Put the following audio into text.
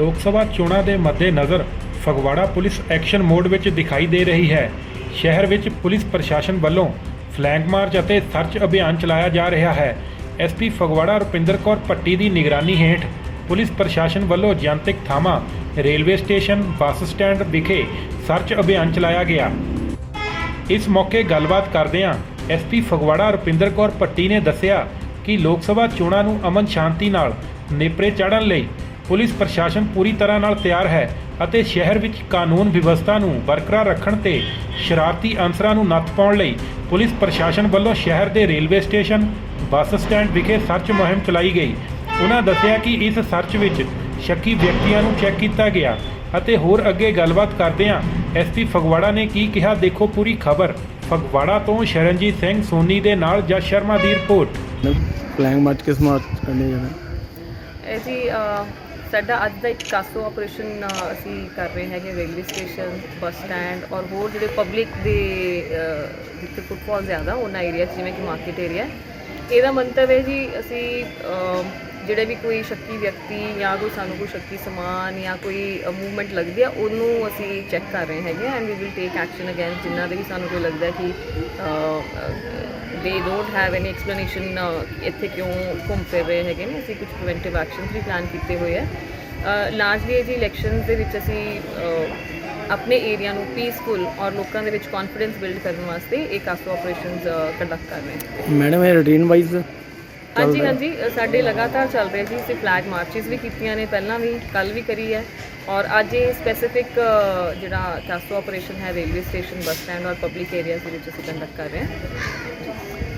ਲੋਕ ਸਭਾ ਚੋਣਾਂ ਦੇ ਮੱਦੇਨਜ਼ਰ ਫਗਵਾੜਾ ਪੁਲਿਸ ਐਕਸ਼ਨ ਮੋਡ ਵਿੱਚ ਦਿਖਾਈ ਦੇ ਰਹੀ ਹੈ। ਸ਼ਹਿਰ ਵਿੱਚ ਪੁਲਿਸ ਪ੍ਰਸ਼ਾਸਨ ਵੱਲੋਂ ਫਲੈਂਗ ਮਾਰਚ ਅਤੇ ਸਰਚ ਅਭਿਆਨ ਚਲਾਇਆ ਜਾ ਰਿਹਾ ਹੈ। ਐਸਪੀ ਫਗਵਾੜਾ ਰੁਪਿੰਦਰ ਕੌਰ ਪੱਟੀ ਦੀ ਨਿਗਰਾਨੀ ਹੇਠ ਪੁਲਿਸ ਪ੍ਰਸ਼ਾਸਨ ਵੱਲੋਂ ਜਨਤਕ ਥਾਵਾਂ ਰੇਲਵੇ ਸਟੇਸ਼ਨ, ਬੱਸ ਸਟੈਂਡ ਵਿਖੇ ਸਰਚ ਅਭਿਆਨ ਚਲਾਇਆ ਗਿਆ। ਇਸ ਮੌਕੇ ਗੱਲਬਾਤ ਕਰਦਿਆਂ ਐਸਪੀ ਫਗਵਾੜਾ ਰੁਪਿੰਦਰ ਕੌਰ ਪੱਟੀ ਨੇ ਦੱਸਿਆ ਕਿ ਲੋਕ ਸਭਾ ਚੋਣਾਂ ਨੂੰ ਅਮਨ ਸ਼ਾਂਤੀ ਨਾਲ ਨੇਪਰੇ ਚਾੜਨ ਲਈ ਪੁਲਿਸ ਪ੍ਰਸ਼ਾਸਨ ਪੂਰੀ ਤਰ੍ਹਾਂ ਨਾਲ ਤਿਆਰ ਹੈ ਅਤੇ ਸ਼ਹਿਰ ਵਿੱਚ ਕਾਨੂੰਨ ਵਿਵਸਥਾ ਨੂੰ ਬਰਕਰਾਰ ਰੱਖਣ ਤੇ ਸ਼ਰਾਰਤੀ ਅਨਸਰਾਂ ਨੂੰ ਨੱਥ ਪਾਉਣ ਲਈ ਪੁਲਿਸ ਪ੍ਰਸ਼ਾਸਨ ਵੱਲੋਂ ਸ਼ਹਿਰ ਦੇ ਰੇਲਵੇ ਸਟੇਸ਼ਨ ਬੱਸ ਸਟੈਂਡ ਵਿਖੇ ਸਰਚ ਮੁਹਿੰਮ ਚਲਾਈ ਗਈ। ਉਹਨਾਂ ਦੱਸਿਆ ਕਿ ਇਸ ਸਰਚ ਵਿੱਚ ਸ਼ੱਕੀ ਵਿਅਕਤੀਆਂ ਨੂੰ ਚੈੱਕ ਕੀਤਾ ਗਿਆ ਅਤੇ ਹੋਰ ਅੱਗੇ ਗੱਲਬਾਤ ਕਰਦਿਆਂ ਐਸਪੀ ਫਗਵਾੜਾ ਨੇ ਕੀ ਕਿਹਾ ਦੇਖੋ ਪੂਰੀ ਖਬਰ। ਫਗਵਾੜਾ ਤੋਂ ਸ਼ਰਨਜੀਤ ਸਿੰਘ ਸੋਨੀ ਦੇ ਨਾਲ ਜਸ ਸ਼ਰਮਾ ਦੀ ਰਿਪੋਰਟ। ਮਾਰਚ ਕਿਸ ਮਾਰਚ ਕਰਨੇ ਜਾਣਾ ਇਹ ਜੀ ਅ, ਸਾਡਾ ਅੱਜ ਦਾ ਇੱਕ ਕਾਸੋ ਆਪਰੇਸ਼ਨ ਅਸੀਂ ਕਰ ਰਹੇ ਹੈਗੇ ਰੇਲਵੇ ਸਟੇਸ਼ਨ ਬੱਸ ਸਟੈਂਡ ਔਰ ਹੋਰ ਜਿਹੜੇ ਪਬਲਿਕ ਦੇ ਅ, ਜਿੱਥੇ ਫੁੱਟਫਾਲ ਜ਼ਿਆਦਾ ਉਹਨਾਂ ਏਰੀਆ ਜਿਵੇਂ ਕਿ ਮਾਰਕੀਟ ਏਰੀਆ ਇਹਦਾ ਮੰਤਵ ਹੈ ਜੀ, ਅਸੀਂ ਜਿਹੜੇ ਵੀ ਕੋਈ ਸ਼ੱਕੀ ਵਿਅਕਤੀ ਜਾਂ ਕੋਈ ਸਾਨੂੰ ਕੋਈ ਸ਼ੱਕੀ ਸਮਾਨ ਜਾਂ ਕੋਈ ਮੂਵਮੈਂਟ ਲੱਗਦੀ ਆ, ਉਹਨੂੰ ਅਸੀਂ ਚੈੱਕ ਕਰ ਰਹੇ ਹੈਗੇ and we will take action against ਜਿਨ੍ਹਾਂ ਦੇ ਵੀ ਸਾਨੂੰ ਕੋਈ ਲੱਗਦਾ ਕਿ they don't have any explanation ਇੱਥੇ ਕਿਉਂ ਘੁੰਮ ਫਿਰ ਰਹੇ ਹੈਗੇ ਨੇ। ਅਸੀਂ ਕੁਝ ਪ੍ਰੀਵੈਂਟਿਵ ਐਕਸ਼ਨਸ ਵੀ ਪਲਾਨ ਕੀਤੇ ਹੋਏ ਆ। ਲਾਰਜਲੀ ਇਹ ਜੀ ਇਲੈਕਸ਼ਨਸ ਦੇ ਵਿੱਚ ਅਸੀਂ ਆਪਣੇ ਏਰੀਆ ਨੂੰ ਪੀਸਫੁਲ ਔਰ ਲੋਕਾਂ ਦੇ ਵਿੱਚ ਕੌਨਫੀਡੈਂਸ ਬਿਲਡ ਕਰਨ ਵਾਸਤੇ ਇਹ ਕਾਸੋ ਆਪਰੇਸ਼ਨਸ ਕੰਡਕਟ ਕਰ ਰਹੇ ਹਾਂ। ਮੈਡਮ ਇਹ ਰੂਟੀਨ ਵਾਈਜ਼ ਹਾਂਜੀ ਹਾਂਜੀ ਸਾਡੇ ਲਗਾਤਾਰ ਚੱਲ ਰਹੇ ਜੀ ਅਸੀਂ ਫਲੈਗ ਮਾਰਚਸ ਵੀ ਕੀਤੀਆਂ ਨੇ ਪਹਿਲਾਂ ਵੀ ਕੱਲ ਵੀ ਕਰੀ ਹੈ। ਔਰ ਅੱਜ ਇਹ ਸਪੈਸੀਫਿਕ ਜਿਹੜਾ ਕਾਸੋ ਆਪਰੇਸ਼ਨ ਹੈ ਰੇਲਵੇ ਸਟੇਸ਼ਨ ਬੱਸ ਸਟੈਂਡ ਔਰ ਪਬਲਿਕ ਏਰੀਆਜ਼ ਦੇ ਵਿੱਚ ਅਸੀਂ ਕੰਡਕਟ ਕਰ ਰਹੇ ਹਾਂ।